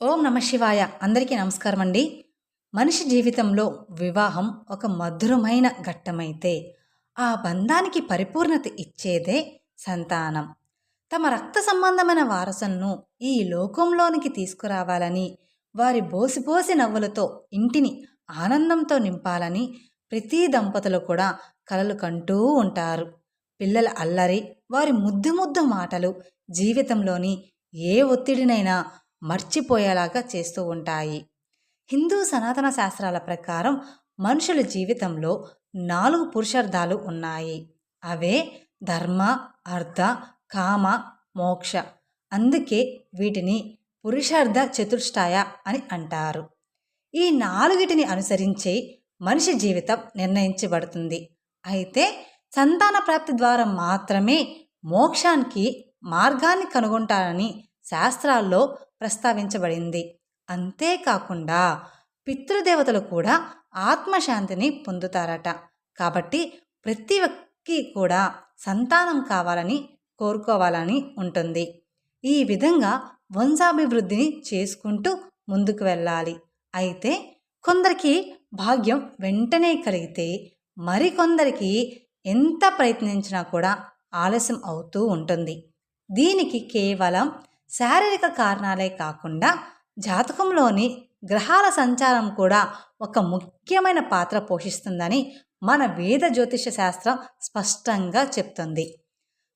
ఓం నమ శివాయ. అందరికీ నమస్కారం అండి. మనిషి జీవితంలో వివాహం ఒక మధురమైన ఘట్టమైతే ఆ బంధానికి పరిపూర్ణత ఇచ్చేదే సంతానం. తమ రక్త సంబంధమైన వారసులను ఈ లోకంలోనికి తీసుకురావాలని వారి బోసిబోసి నవ్వులతో ఇంటిని ఆనందంతో నింపాలని ప్రతి దంపతులు కూడా కలలు కంటూ ఉంటారు. పిల్లల అల్లరి వారి ముద్దు ముద్దు మాటలు జీవితంలోని ఏ ఒత్తిడినైనా మర్చిపోయేలాగా చేస్తూ ఉంటాయి. హిందూ సనాతన శాస్త్రాల ప్రకారం మనుషుల జీవితంలో నాలుగు పురుషార్థాలు ఉన్నాయి. అవే ధర్మ అర్థ కామ మోక్ష. అందుకే వీటిని పురుషార్థ చతుష్టయ అని అంటారు. ఈ నాలుగిటిని అనుసరించే మనిషి జీవితం నిర్ణయించబడుతుంది. అయితే సంతాన ప్రాప్తి ద్వారా మాత్రమే మోక్షానికి మార్గాన్ని కనుగొంటారని శాస్త్రాల్లో ప్రస్తావించబడింది. అంతేకాకుండా పితృదేవతలు కూడా ఆత్మశాంతిని పొందుతారట. కాబట్టి ప్రతి వ్యక్తి కూడా సంతానం కావాలని కోరుకోవాలని ఉంటుంది. ఈ విధంగా వంశాభివృద్ధిని చేసుకుంటూ ముందుకు వెళ్ళాలి. అయితే కొందరికి భాగ్యం వెంటనే కలిగితే మరికొందరికి ఎంత ప్రయత్నించినా కూడా ఆలస్యం అవుతూ ఉంటుంది. దీనికి కేవలం శారీరక కారణాలే కాకుండా జాతకంలోని గ్రహాల సంచారం కూడా ఒక ముఖ్యమైన పాత్ర పోషిస్తుందని మన వేద జ్యోతిష శాస్త్రం స్పష్టంగా చెప్తుంది.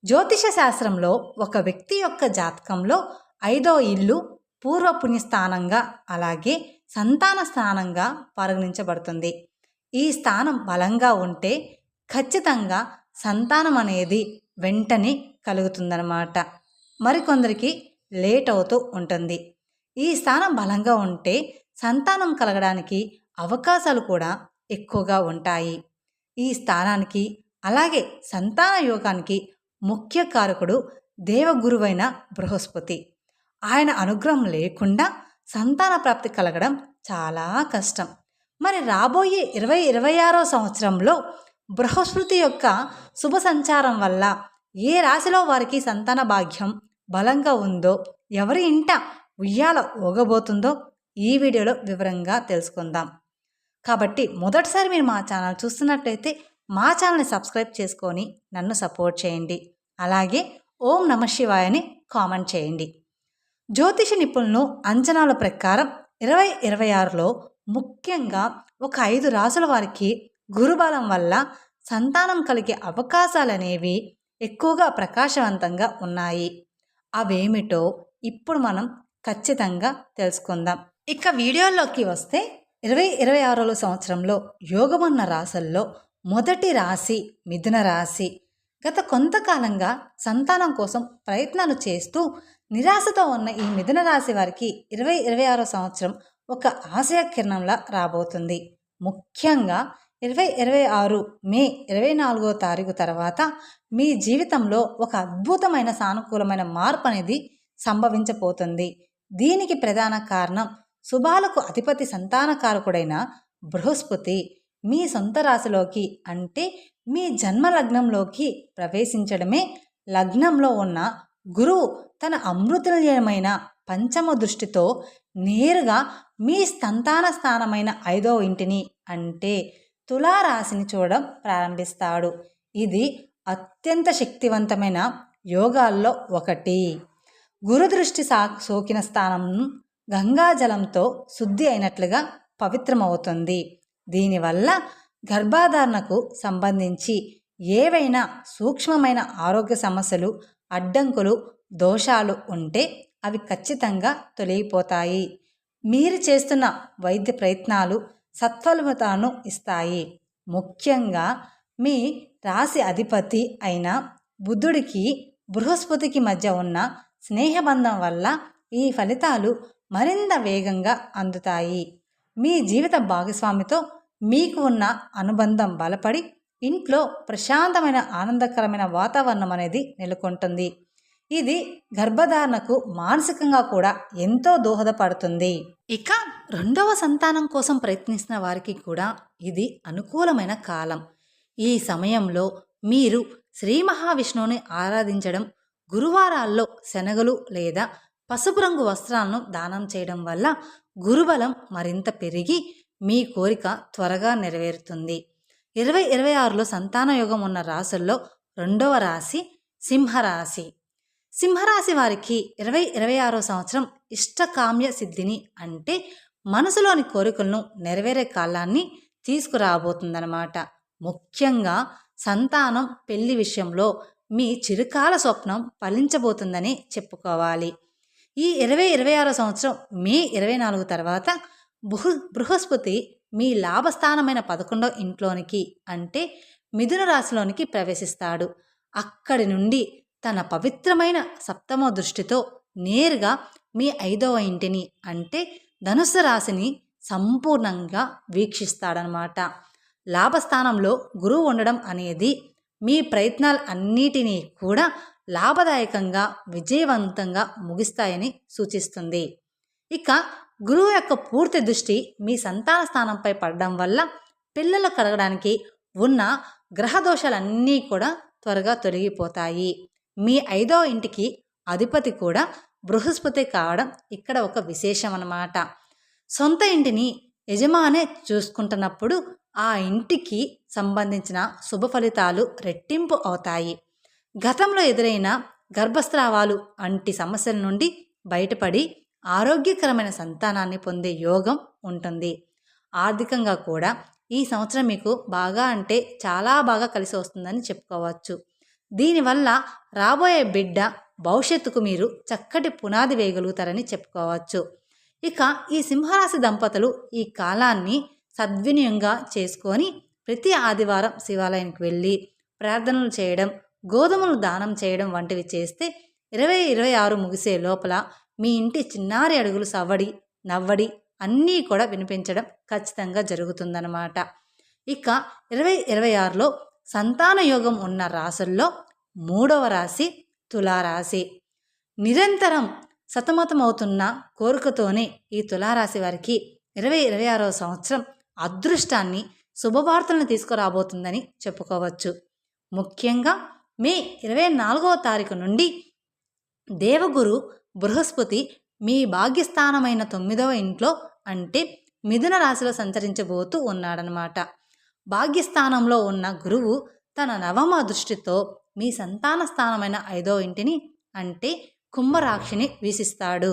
జ్యోతిష శాస్త్రంలో ఒక వ్యక్తి యొక్క జాతకంలో ఐదో ఇల్లు పూర్వపుణ్యస్థానంగా అలాగే సంతాన స్థానంగా పరిగణించబడుతుంది. ఈ స్థానం బలంగా ఉంటే ఖచ్చితంగా సంతానం అనేది వెంటనే కలుగుతుందన్నమాట. మరికొందరికి లేట్ అవుతూ ఉంటుంది. ఈ స్థానం బలంగా ఉంటే సంతానం కలగడానికి అవకాశాలు కూడా ఎక్కువగా ఉంటాయి. ఈ స్థానానికి అలాగే సంతాన యోగానికి ముఖ్య కారకుడు దేవగురువైన బృహస్పతి. ఆయన అనుగ్రహం లేకుండా సంతాన ప్రాప్తి కలగడం చాలా కష్టం. మరి రాబోయే ఇరవై ఇరవై ఆరో సంవత్సరంలో బృహస్పతి యొక్క శుభ సంచారం వల్ల ఏ రాశిలో వారికి సంతాన భాగ్యం బలంగా ఉందో ఎవరి ఇంట ఉయ్యాల ఊగబోతుందో ఈ వీడియోలో వివరంగా తెలుసుకుందాం. కాబట్టి మొదటిసారి మీరు మా ఛానల్ చూస్తున్నట్లయితే మా ఛానల్ని సబ్స్క్రైబ్ చేసుకొని నన్ను సపోర్ట్ చేయండి. అలాగే ఓం నమ శివాయని కామెంట్ చేయండి. జ్యోతిష నిపుణులు అంచనాల ప్రకారం ఇరవై ఇరవై ఆరులో ముఖ్యంగా ఒక ఐదు రాసుల వారికి గురుబలం వల్ల సంతానం కలిగే అవకాశాలు అనేవి ఎక్కువగా ప్రకాశవంతంగా ఉన్నాయి. అవేమిటో ఇప్పుడు మనం ఖచ్చితంగా తెలుసుకుందాం. ఇక వీడియోలోకి వస్తే ఇరవై ఇరవై ఆరో సంవత్సరంలో యోగమన్న రాశుల్లో మొదటి రాశి మిథున రాశి. గత కొంతకాలంగా సంతానం కోసం ప్రయత్నాలు చేస్తూ నిరాశతో ఉన్న ఈ మిథున రాశి వారికి ఇరవై ఇరవై ఆరో సంవత్సరం ఒక ఆశయ కిరణంలా రాబోతుంది. ముఖ్యంగా ఇరవై ఇరవై ఆరు మే ఇరవై నాలుగో తారీఖు తర్వాత మీ జీవితంలో ఒక అద్భుతమైన సానుకూలమైన మార్పు అనేది సంభవించబోతుంది. దీనికి ప్రధాన కారణం శుభాలకు అధిపతి సంతానకారకుడైన బృహస్పతి. మీ సొంత రాశిలోకి అంటే మీ జన్మ లగ్నంలోకి ప్రవేశించడమే లగ్నంలో ఉన్న గురువు తన అమృతుల్యమైన పంచమ దృష్టితో నేరుగా మీ సంతాన స్థానమైన ఐదవ ఇంటిని అంటే తులారాశిని చూడడం ప్రారంభిస్తాడు. ఇది అత్యంత శక్తివంతమైన యోగాల్లో ఒకటి. గురుదృష్టి సా సోకిన స్థానం గంగాజలంతో శుద్ధి అయినట్లుగా పవిత్రమవుతుంది. దీనివల్ల గర్భాధారణకు సంబంధించి ఏవైనా సూక్ష్మమైన ఆరోగ్య సమస్యలు అడ్డంకులు దోషాలు ఉంటే అవి ఖచ్చితంగా తొలగిపోతాయి. మీరు చేస్తున్న వైద్య ప్రయత్నాలు సత్ఫలితాలను ఇస్తాయి. ముఖ్యంగా మీ రాశి అధిపతి అయిన బుద్ధుడికి బృహస్పతికి మధ్య ఉన్న స్నేహబంధం వల్ల ఈ ఫలితాలు మరింత వేగంగా అందుతాయి. మీ జీవిత భాగస్వామితో మీకు ఉన్న అనుబంధం బలపడి ఇంట్లో ప్రశాంతమైన ఆనందకరమైన వాతావరణం అనేది నెలకొంటుంది. ఇది గర్భధారణకు మానసికంగా కూడా ఎంతో దోహదపడుతుంది. ఇక రెండవ సంతానం కోసం ప్రయత్నిస్తున్న వారికి కూడా ఇది అనుకూలమైన కాలం. ఈ సమయంలో మీరు శ్రీ మహావిష్ణువుని ఆరాధించడం గురువారాల్లో శనగలు లేదా పసుపు రంగు వస్త్రాలను దానం చేయడం వల్ల గురుబలం మరింత పెరిగి మీ కోరిక త్వరగా నెరవేరుతుంది. ఇరవై ఇరవై ఆరులో సంతాన యోగం ఉన్న రాసుల్లో రెండవ రాశి సింహరాశి. సింహరాశి వారికి ఇరవై ఇరవై ఆరో సంవత్సరం ఇష్టకామ్య సిద్ధిని అంటే మనసులోని కోరికలను నెరవేరే కాలాన్ని తీసుకురాబోతుందన్నమాట. ముఖ్యంగా సంతానం పెళ్ళి విషయంలో మీ చిరకాల స్వప్నం ఫలించబోతుందని చెప్పుకోవాలి. ఈ ఇరవై ఇరవై ఆరో సంవత్సరం మే ఇరవై నాలుగు తర్వాత బృహ బృహస్పతి మీ లాభస్థానమైన పదకొండో ఇంట్లోనికి అంటే మిథున రాశిలోనికి ప్రవేశిస్తాడు. అక్కడి నుండి తన పవిత్రమైన సప్తమ దృష్టితో నేరుగా మీ ఐదవ ఇంటిని అంటే ధనుసు రాశిని సంపూర్ణంగా వీక్షిస్తాడనమాట. లాభస్థానంలో గురువు ఉండడం అనేది మీ ప్రయత్నాలు అన్నిటినీ కూడా లాభదాయకంగా విజయవంతంగా ముగిస్తాయని సూచిస్తుంది. ఇక గురువు యొక్క పూర్తి దృష్టి మీ సంతాన స్థానంపై పడడం వల్ల పిల్లలు కలగడానికి ఉన్న గ్రహదోషాలన్నీ కూడా త్వరగా తొలగిపోతాయి. మీ ఐదో ఇంటికి అధిపతి కూడా బృహస్పతి కావడం ఇక్కడ ఒక విశేషం అన్నమాట సొంత ఇంటిని యజమానే చూసుకుంటున్నప్పుడు ఆ ఇంటికి సంబంధించిన శుభ ఫలితాలు రెట్టింపు అవుతాయి. గతంలో ఎదురైన గర్భస్రావాలు వంటి సమస్యల నుండి బయటపడి ఆరోగ్యకరమైన సంతానాన్ని పొందే యోగం ఉంటుంది. ఆర్థికంగా కూడా ఈ సంవత్సరం మీకు బాగా అంటే చాలా బాగా కలిసి వస్తుందని చెప్పుకోవచ్చు. దీనివల్ల రాబోయే బిడ్డ భవిష్యత్తుకు మీరు చక్కటి పునాది వేయగలుగుతారని చెప్పుకోవచ్చు. ఇక ఈ సింహరాశి దంపతులు ఈ కాలాన్ని సద్వినియంగా చేసుకొని ప్రతి ఆదివారం శివాలయానికి వెళ్ళి ప్రార్థనలు చేయడం గోధుమలు దానం చేయడం వంటివి చేస్తే ఇరవై ఇరవై ఆరు ముగిసే లోపల మీ ఇంటి చిన్నారి అడుగులు సవ్వడి నవ్వడి అన్నీ కూడా వినిపించడం ఖచ్చితంగా జరుగుతుందన్నమాట. ఇక ఇరవై ఇరవై ఆరులో సంతాన యోగం ఉన్న రాసుల్లో మూడవ రాశి తులారాశి. నిరంతరం సతమతమవుతున్న కోరికతోనే ఈ తులారాశి వారికి ఇరవై ఇరవై ఆరవ సంవత్సరం అదృష్టాన్ని శుభవార్తలను తీసుకురాబోతుందని చెప్పుకోవచ్చు. ముఖ్యంగా మే ఇరవై నాలుగవ తారీఖు నుండి దేవగురు బృహస్పతి మీ భాగ్యస్థానమైన తొమ్మిదవ ఇంట్లో అంటే మిథున రాశిలో సంచరించబోతూ ఉన్నాడనమాట భాగ్యస్థానంలో ఉన్న గురువు తన నవమ దృష్టితో మీ సంతాన స్థానమైన ఐదో ఇంటిని అంటే కుంభరాక్షిని వీసిస్తాడు.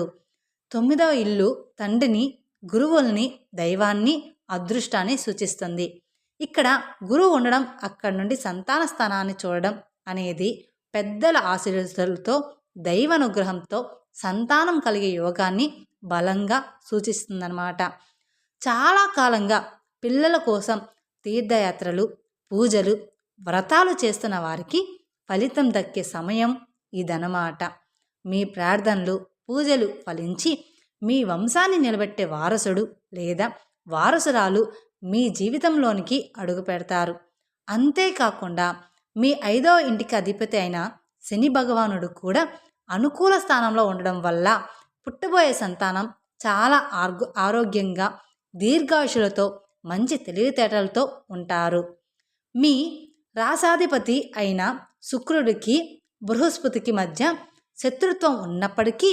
తొమ్మిదవ ఇల్లు తండ్రిని గురువుల్ని దైవాన్ని అదృష్టాన్ని సూచిస్తుంది. ఇక్కడ గురువు ఉండడం అక్కడి నుండి సంతాన స్థానాన్ని చూడడం అనేది పెద్దల ఆశీర్వదలతో దైవానుగ్రహంతో సంతానం కలిగే యోగాన్ని బలంగా సూచిస్తుందన్నమాట. చాలా కాలంగా పిల్లల కోసం తీర్థయాత్రలు పూజలు వ్రతాలు చేస్తున్న వారికి ఫలితం దక్కే సమయం ఇదనమాట మీ ప్రార్థనలు పూజలు ఫలించి మీ వంశాన్ని నిలబెట్టే వారసుడు లేదా వారసురాలు మీ జీవితంలోనికి అడుగు పెడతారు. అంతేకాకుండా మీ ఐదవ ఇంటికి అధిపతి అయిన శని భగవానుడు కూడా అనుకూల స్థానంలో ఉండడం వల్ల పుట్టబోయే సంతానం చాలా ఆర్గ ఆరోగ్యంగా దీర్ఘాయుషులతో మంచి తెలివితేటలతో ఉంటారు. మీ రాసాధిపతి అయిన శుక్రుడికి బృహస్పతికి మధ్య శత్రుత్వం ఉన్నప్పటికీ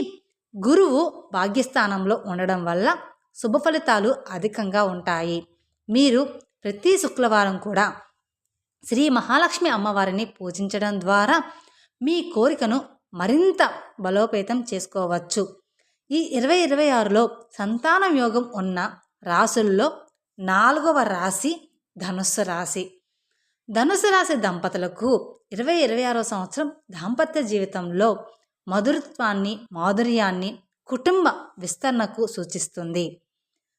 గురువు భాగ్యస్థానంలో ఉండడం వల్ల శుభ ఫలితాలు అధికంగా ఉంటాయి. మీరు ప్రతి శుక్రవారం కూడా శ్రీ మహాలక్ష్మి అమ్మవారిని పూజించడం ద్వారా మీ కోరికను మరింత బలోపేతం చేసుకోవచ్చు. ఈ ఇరవై ఇరవై ఆరులో సంతానం యోగం ఉన్న రాసుల్లో నాలుగవ రాశి ధనుస్సు రాశి. ధనుసు రాశి దంపతులకు ఇరవై ఇరవై ఆరో సంవత్సరం దాంపత్య జీవితంలో మధురత్వాన్ని మాధుర్యాన్ని కుటుంబ విస్తరణకు సూచిస్తుంది.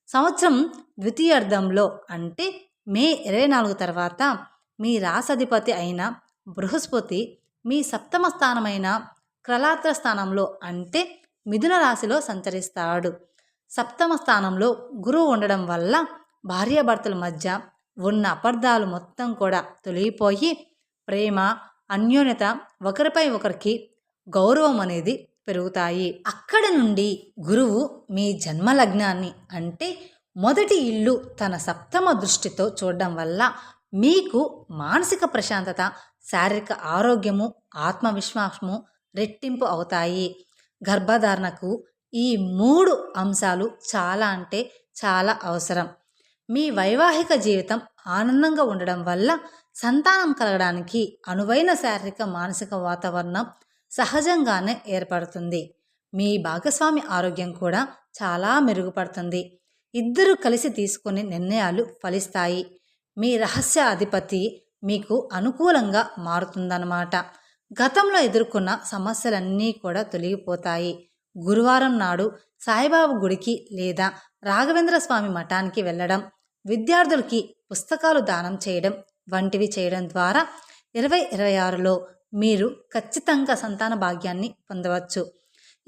సంవత్సరం ద్వితీయార్థంలో అంటే మే ఇరవై నాలుగు తర్వాత మీ రాసధిపతి అయిన బృహస్పతి మీ సప్తమ స్థానమైన క్రలాత్ర స్థానంలో అంటే మిథున రాశిలో సంచరిస్తాడు. సప్తమ స్థానంలో గురువు ఉండడం వల్ల భార్యాభర్తల మధ్య ఉన్న అపార్థాలు మొత్తం కూడా తొలగిపోయి ప్రేమ అన్యోన్యత ఒకరిపై ఒకరికి గౌరవం అనేది పెరుగుతాయి. అక్కడ నుండి గురువు మీ జన్మలగ్నాన్ని అంటే మొదటి ఇల్లు తన సప్తమ దృష్టితో చూడడం వల్ల మీకు మానసిక ప్రశాంతత శారీరక ఆరోగ్యము ఆత్మవిశ్వాసము రెట్టింపు అవుతాయి. గర్భధారణకు ఈ మూడు అంశాలు చాలా అంటే చాలా అవసరం. మీ వైవాహిక జీవితం ఆనందంగా ఉండడం వల్ల సంతానం కలగడానికి అనువైన శారీరక మానసిక వాతావరణం సహజంగానే ఏర్పడుతుంది. మీ భాగస్వామి ఆరోగ్యం కూడా చాలా మెరుగుపడుతుంది. ఇద్దరు కలిసి తీసుకునే నిర్ణయాలు ఫలిస్తాయి. మీ రహస్య అధిపతి మీకు అనుకూలంగా మారుతుందన్నమాట. గతంలో ఎదుర్కొన్న సమస్యలన్నీ కూడా తొలగిపోతాయి. గురువారం నాడు సాయిబాబా గుడికి లేదా రాఘవేంద్ర స్వామి మఠానికి వెళ్ళడం విద్యార్థులకి పుస్తకాలు దానం చేయడం వంటివి చేయడం ద్వారా ఇరవై ఇరవై ఆరులో మీరు ఖచ్చితంగా సంతాన భాగ్యాన్ని పొందవచ్చు.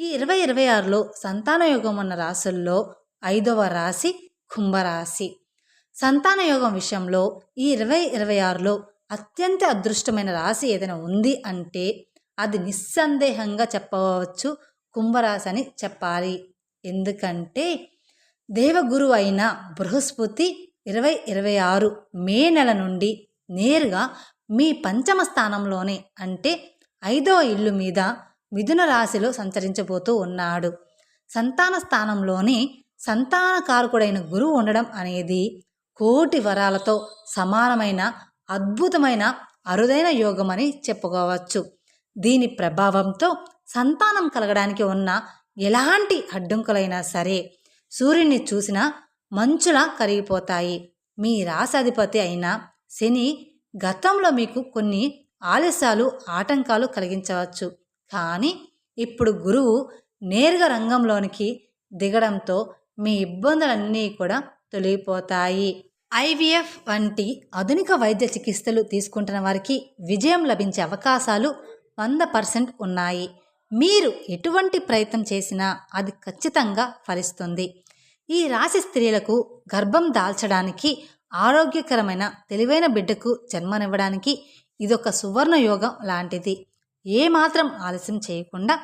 ఈ ఇరవై ఇరవై ఆరులో సంతాన యోగం ఉన్న రాసుల్లో ఐదవ రాశి కుంభరాశి. సంతాన యోగం విషయంలో ఈ ఇరవై ఇరవై ఆరులో అత్యంత అదృష్టమైన రాశి ఏదైనా ఉంది అంటే అది నిస్సందేహంగా చెప్పవచ్చు కుంభరాశి అని చెప్పాలి. ఎందుకంటే దేవగురు అయిన బృహస్పతి ఇరవై ఇరవై ఆరు మే నెల నుండి నేరుగా మీ పంచమ స్థానంలోనే అంటే ఐదో ఇల్లు మీద మిథున రాశిలో సంచరించబోతూ ఉన్నాడు. సంతాన స్థానంలోని సంతానకారకుడైన గురువు ఉండడం అనేది కోటి వరాలతో సమానమైన అద్భుతమైన అరుదైన యోగమని చెప్పుకోవచ్చు. దీని ప్రభావంతో సంతానం కలగడానికి ఉన్న ఎలాంటి అడ్డంకులైనా సరే సూర్యుని చూసినా మంచులా కరిగిపోతాయి. మీ రాసాధిపతి అయిన శని గతంలో మీకు కొన్ని ఆలస్యాలు ఆటంకాలు కలిగించవచ్చు. కానీ ఇప్పుడు గురువు నేరుగా రంగంలోనికి దిగడంతో మీ ఇబ్బందులన్నీ కూడా తొలగిపోతాయి. ఐవీఎఫ్ వంటి ఆధునిక వైద్య చికిత్సలు తీసుకుంటున్న వారికి విజయం లభించే అవకాశాలు వంద పర్సెంట్ ఉన్నాయి. మీరు ఎటువంటి ప్రయత్నం చేసినా అది ఖచ్చితంగా ఫలిస్తుంది. ఈ రాశి స్త్రీలకు గర్భం దాల్చడానికి ఆరోగ్యకరమైన తెలివైన బిడ్డకు జన్మనివ్వడానికి ఇదొక సువర్ణ యోగం లాంటిది. ఏమాత్రం ఆలస్యం చేయకుండా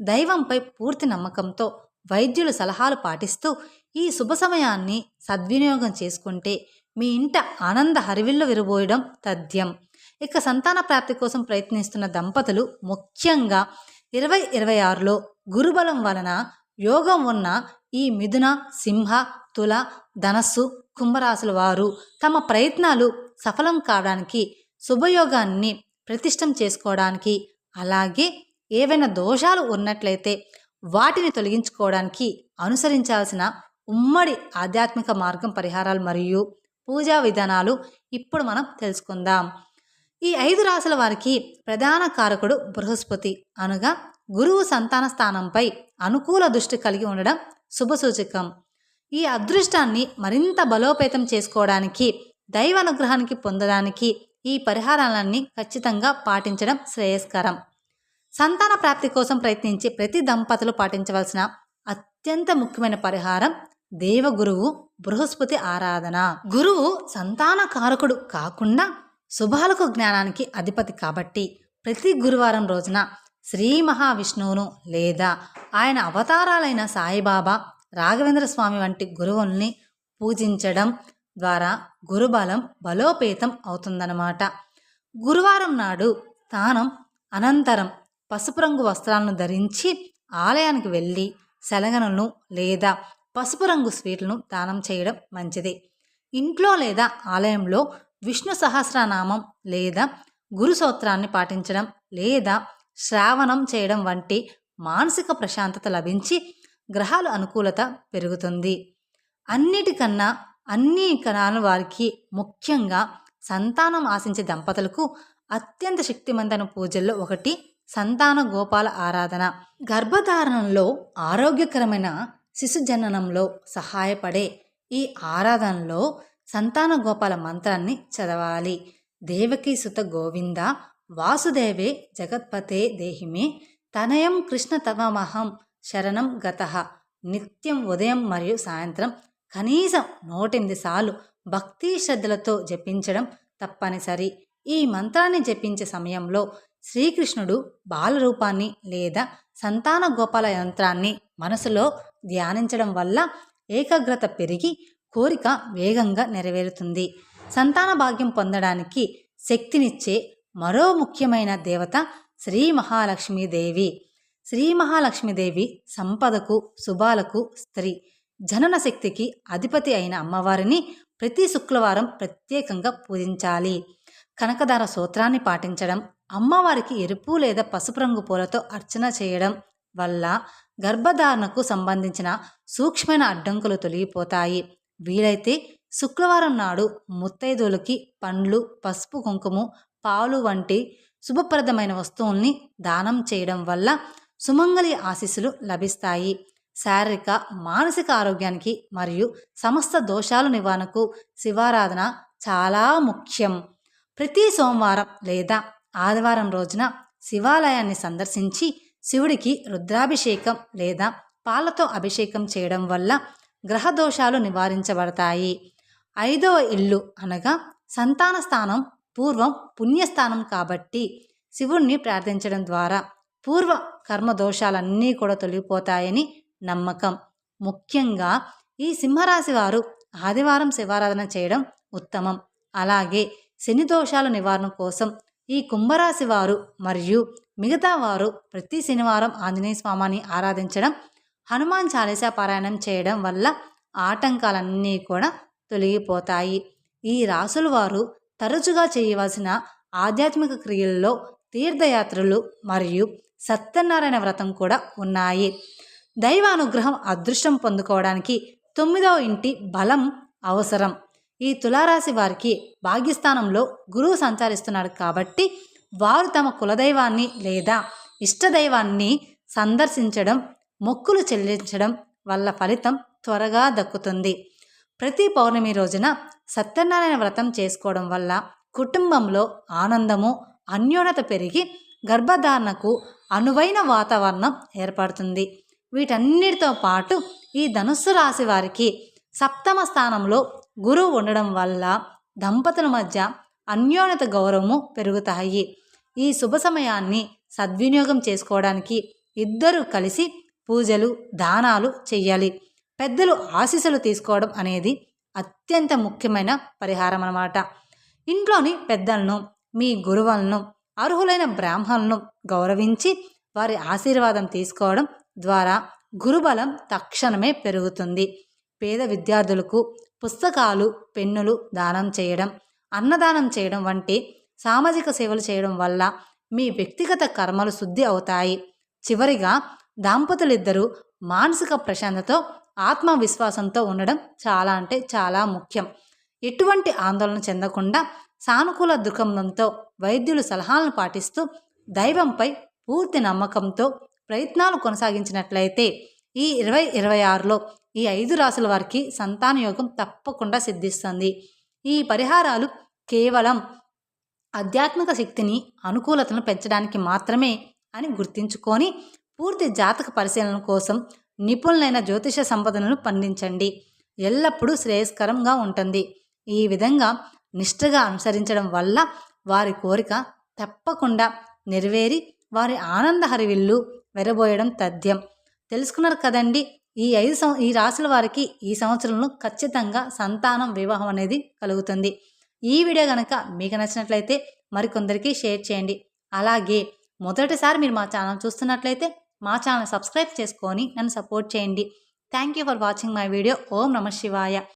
దైవంపై పూర్తి నమ్మకంతో వైద్యుల సలహాలు పాటిస్తూ ఈ శుభ సమయాన్ని సద్వినియోగం చేసుకుంటే మీ ఇంట ఆనంద హరివిల్లు విరబోయడం తథ్యం. ఇక సంతాన ప్రాప్తి కోసం ప్రయత్నిస్తున్న దంపతులు ముఖ్యంగా ఇరవై ఇరవై ఆరులో గురుబలం వలన యోగం ఉన్న ఈ మిథున సింహ తుల ధనస్సు కుంభరాశుల వారు తమ ప్రయత్నాలు సఫలం కావడానికి శుభయోగాన్ని ప్రతిష్టం చేసుకోవడానికి అలాగే ఏవైనా దోషాలు ఉన్నట్లయితే వాటిని తొలగించుకోవడానికి అనుసరించాల్సిన ఉమ్మడి ఆధ్యాత్మిక మార్గం పరిహారాలు మరియు పూజా విధానాలు ఇప్పుడు మనం తెలుసుకుందాం. ఈ ఐదు రాసుల వారికి ప్రధాన కారకుడు బృహస్పతి అనగా గురువు సంతాన స్థానంపై అనుకూల దృష్టి కలిగి ఉండడం శుభసూచకం. ఈ అదృష్టాన్ని మరింత బలోపేతం చేసుకోవడానికి దైవ అనుగ్రహానికి పొందడానికి ఈ పరిహారాలన్నీ ఖచ్చితంగా పాటించడం శ్రేయస్కరం. సంతాన ప్రాప్తి కోసం ప్రయత్నించి ప్రతి దంపతులు పాటించవలసిన అత్యంత ముఖ్యమైన పరిహారం దేవగురువు బృహస్పతి ఆరాధన. గురువు సంతాన కారకుడు కాకుండా శుభాలకు జ్ఞానానికి అధిపతి కాబట్టి ప్రతి గురువారం రోజున శ్రీ మహావిష్ణువును లేదా ఆయన అవతారాలైన సాయిబాబా రాఘవేంద్ర స్వామి వంటి గురువుల్ని పూజించడం ద్వారా గురుబలం బలోపేతం అవుతుందన్నమాట. గురువారం నాడు స్థానం అనంతరం పసుపు రంగు వస్త్రాలను ధరించి ఆలయానికి వెళ్ళి శలగనలను లేదా పసుపు రంగు స్వీట్లను దానం చేయడం మంచిది. ఇంట్లో లేదా ఆలయంలో విష్ణు సహస్రనామం లేదా గురు సూత్రాన్ని పాటించడం లేదా శ్రావణం చేయడం వంటి మానసిక ప్రశాంతత లభించి గ్రహాల అనుకూలత పెరుగుతుంది. అన్నిటికన్నా అన్ని కణాల వారికి ముఖ్యంగా సంతానం ఆశించే దంపతులకు అత్యంత శక్తివంతమైన పూజల్లో ఒకటి సంతాన గోపాల ఆరాధన. గర్భధారణలో ఆరోగ్యకరమైన శిశు జననంలో సహాయపడే ఈ ఆరాధనలో సంతాన గోపాల మంత్రాన్ని చదవాలి. దేవకి సుత గోవింద వాసుదేవే జగత్పతే దేహిమే తనయం కృష్ణ తవమహం శరణం గత. నిత్యం ఉదయం మరియు సాయంత్రం కనీసం నూటెనిమిది సార్లు భక్తి శ్రద్ధలతో జపించడం తప్పనిసరి. ఈ మంత్రాన్ని జపించే సమయంలో శ్రీకృష్ణుడు బాలరూపాన్ని లేదా సంతాన గోపాల యంత్రాన్ని మనసులో ధ్యానించడం వల్ల ఏకాగ్రత పెరిగి కోరిక వేగంగా నెరవేరుతుంది. సంతాన భాగ్యం పొందడానికి శక్తినిచ్చే మరో ముఖ్యమైన దేవత శ్రీ మహాలక్ష్మీదేవి. శ్రీ మహాలక్ష్మీదేవి సంపదకు శుభాలకు స్త్రీ. జనన శక్తికి అధిపతి అయిన అమ్మవారిని ప్రతి శుక్రవారం ప్రత్యేకంగా పూజించాలి. కనకదార సూత్రాన్ని పాటించడం అమ్మవారికి ఎరుపు లేదా పసుపు రంగు పూలతో అర్చన చేయడం వల్ల గర్భధారణకు సంబంధించిన సూక్ష్మమైన అడ్డంకులు తొలగిపోతాయి. వీలైతే శుక్రవారం నాడు ముత్తైదులకి పండ్లు పసుపు కుంకుమ పాలు వంటి శుభప్రదమైన వస్తువుల్ని దానం చేయడం వల్ల సుమంగళి ఆశీస్సులు లభిస్తాయి. శారీరక మానసిక ఆరోగ్యానికి మరియు సమస్త దోషాలు నివారణకు శివారాధన చాలా ముఖ్యం. ప్రతి సోమవారం లేదా ఆదివారం రోజున శివాలయాన్ని సందర్శించి శివుడికి రుద్రాభిషేకం లేదా పాలతో అభిషేకం చేయడం వల్ల గ్రహ దోషాలు నివారించబడతాయి. ఐదవ ఇల్లు అనగా సంతాన స్థానం పూర్వం పుణ్యస్థానం కాబట్టి శివుణ్ణి ప్రార్థించడం ద్వారా పూర్వ కర్మ దోషాలన్నీ కూడా తొలగిపోతాయని నమ్మకం. ముఖ్యంగా ఈ సింహరాశి వారు ఆదివారం శివారాధన చేయడం ఉత్తమం. అలాగే శని దోషాల నివారణ కోసం ఈ కుంభరాశి వారు మరియు మిగతా వారు ప్రతి శనివారం ఆంజనేయ స్వామిని ఆరాధించడం హనుమాన్ చాలీసా పారాయణం చేయడం వల్ల ఆటంకాలన్నీ కూడా తొలగిపోతాయి. ఈ రాసుల వారు తరచుగా చేయవలసిన ఆధ్యాత్మిక క్రియల్లో తీర్థయాత్రలు మరియు సత్యనారాయణ వ్రతం కూడా ఉన్నాయి. దైవానుగ్రహం అదృష్టం పొందుకోవడానికి తొమ్మిదవ ఇంటి బలం అవసరం. ఈ తులారాశి వారికి భాగ్యస్థానంలో గురువు సంచరిస్తున్నాడు కాబట్టి వారు తమ కులదైవాన్ని లేదా ఇష్టదైవాన్ని సందర్శించడం మొక్కులు చెల్లించడం వల్ల ఫలితం త్వరగా దక్కుతుంది. ప్రతి పౌర్ణమి రోజున సత్యనారాయణ వ్రతం చేసుకోవడం వల్ల కుటుంబంలో ఆనందము అన్యోన్యత పెరిగి గర్భధారణకు అనువైన వాతావరణం ఏర్పడుతుంది. వీటన్నిటితో పాటు ఈ ధనుస్సు రాశి వారికి సప్తమ స్థానంలో గురువు ఉండడం వల్ల దంపతుల మధ్య అన్యోన్యత గౌరవము పెరుగుతాయి. ఈ శుభ సమయాన్ని సద్వినియోగం చేసుకోవడానికి ఇద్దరు కలిసి పూజలు దానాలు చెయ్యాలి. పెద్దలు ఆశీస్సులు తీసుకోవడం అనేది అత్యంత ముఖ్యమైన పరిహారం అన్నమాట. ఇంట్లోని పెద్దలను మీ గురువులను అర్హులైన బ్రాహ్మణులను గౌరవించి వారి ఆశీర్వాదం తీసుకోవడం ద్వారా గురుబలం తక్షణమే పెరుగుతుంది. పేద విద్యార్థులకు పుస్తకాలు పెన్నులు దానం చేయడం అన్నదానం చేయడం వంటి సామాజిక సేవలు చేయడం వల్ల మీ వ్యక్తిగత కర్మలు శుద్ధి అవుతాయి. చివరిగా దాంపతులిద్దరూ మానసిక ప్రశాంతతో ఆత్మవిశ్వాసంతో ఉండడం చాలా అంటే చాలా ముఖ్యం. ఎటువంటి ఆందోళన చెందకుండా సానుకూల దృక్పథంతో వైద్యులు సలహాలను పాటిస్తూ దైవంపై పూర్తి నమ్మకంతో ప్రయత్నాలు కొనసాగించినట్లయితే ఈ ఇరవై ఇరవై ఆరులో ఈ ఐదు రాసుల వారికి సంతాన యోగం తప్పకుండా సిద్ధిస్తుంది. ఈ పరిహారాలు కేవలం ఆధ్యాత్మిక శక్తిని అనుకూలతను పెంచడానికి మాత్రమే అని గుర్తించుకొని పూర్తి జాతక పరిశీలన కోసం నిపుణులైన జ్యోతిష సంపదలను పండించండి. ఎల్లప్పుడూ శ్రేయస్కరంగా ఉంటుంది. ఈ విధంగా నిష్ఠగా అనుసరించడం వల్ల వారి కోరిక తప్పకుండా నెరవేరి వారి ఆనంద హరివిల్లు వెరబోయడం తథ్యం. తెలుసుకున్నారు కదండి ఈ ఐదు సం ఈ రాశుల వారికి ఈ సంవత్సరంలో ఖచ్చితంగా సంతానం వివాహం అనేది కలుగుతుంది. ఈ వీడియో కనుక మీకు నచ్చినట్లయితే మరికొందరికి షేర్ చేయండి. అలాగే మొదటిసారి మీరు మా ఛానల్ చూస్తున్నట్లయితే మా ఛానల్ సబ్స్క్రైబ్ చేసుకొని నన్ను సపోర్ట్ చేయండి. Thank you for watching my video ఓం నమ శివాయ.